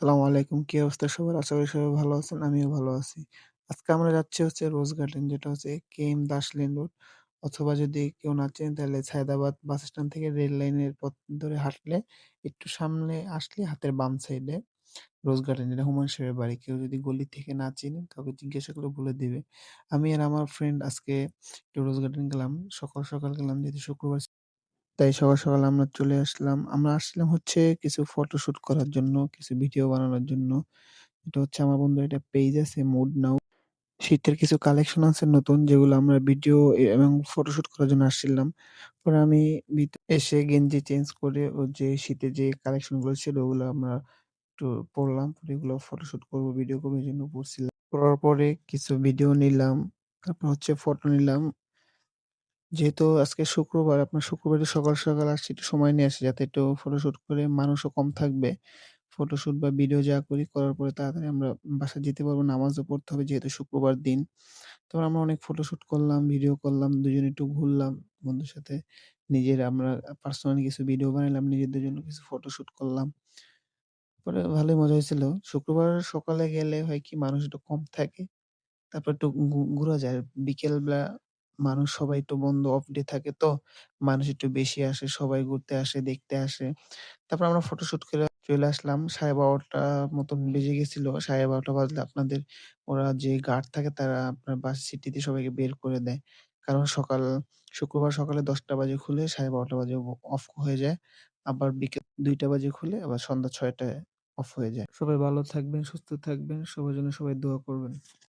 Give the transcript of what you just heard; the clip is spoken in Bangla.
আসসালামু আলাইকুম। কি অবস্থা সবার? আশা করি সবাই ভালো আছেন। আমিও ভালো আছি। আজকে আমরা যাচ্ছি হচ্ছে রোজ গার্ডেন যেটা হচ্ছে কেএম দাস লেন রোড অথবা যদি কেউ না চেনেন তাহলে সায়দাবাদ বাস স্ট্যান্ড থেকে রেল লাইনের পথ ধরে হাঁটলে একটু সামনে আসলে হাতের বাম সাইডে রোজ গার্ডেন যেটা হুমায়ূন সাহেবের বাড়ি। কেউ যদি গলি থেকে না চিনেন কাউকে জিজ্ঞাসা করে বলে দিবে। আমি আর আমার ফ্রেন্ড আজকে একটু রোজ গার্ডেন গেলাম। সকাল, সকাল গেলাম যেহেতু শুক্রবার তাই সকাল, সকাল আমরা চলে আসলাম। আমরা আসছিলাম হচ্ছে কিছু ফটোশুট করার জন্য, কিছু ভিডিও বানানোর জন্য। এটা হচ্ছে আমার বন্ধুর একটা পেজ আছে মুড নাও। শীতের কিছু কালেকশন আছে নতুন যেগুলো আমরা ভিডিও এবং ফটোশুট করার জন্য আসছিলাম। পরে আমি এসে গেঞ্জি চেঞ্জ করে ও যে শীতের যে কালেকশনগুলো ছিল ওগুলো আমরা একটু পড়লাম। এগুলো ফটোশুট করব ভিডিও করব জন্য পড়ছিলাম। পড়ার পরে কিছু ভিডিও নিলাম। তারপর হচ্ছে ফটো নিলাম। যেহেতু আজকে শুক্রবার, আপনার শুক্রবারে সকাল, সকাল আসছি একটু সময় নিয়ে আসি যাতে একটু ফটোশুট করে মানুষও কম থাকবে। ফটোশুট বা ভিডিও যা করি করার পরে তাড়াতাড়ি আমরা বাসায় যেতে পারব। নামাজও পড়তে হবে যেহেতু শুক্রবার দিন। তারপর আমরা অনেক ফটোশুট করলাম, ভিডিও করলাম, দুজনে একটু ঘুরলাম বন্ধুর সাথে। নিজের আমরা পার্সোনালি কিছু ভিডিও বানাইলাম, নিজেদের জন্য কিছু ফটোশুট করলাম। পরে ভালোই মজা হয়েছিল। শুক্রবার সকালে গেলে হয় কি মানুষ একটু কম থাকে। তারপর একটু ঘুরা যায়। বিকেলবেলা মানুষ সবাই একটু বন্ধ অফ ডে থাকে তো মানুষ একটু বেশি আসে, সবাই ঘুরতে আসে, দেখতে আসে। তারপর আমরা ফটোশুট করে চলে আসলাম। 12:30 মতন বেজে গেছিল। 12:30 বাজলে আপনাদের ওরা যে গার্ড থাকে তারা আপনার বাস সিটিতে সবাইকে বের করে দেয়। কারণ সকাল শুক্রবার সকালে ১০টা বাজে খুলে 12:30 বাজে অফ হয়ে যায়। আবার বিকেল দুইটা বাজে খুলে আবার সন্ধ্যা ছয়টায় অফ হয়ে যায়। সবাই ভালো থাকবেন, সুস্থ থাকবেন। সবার জন্য সবাই দোয়া করবেন।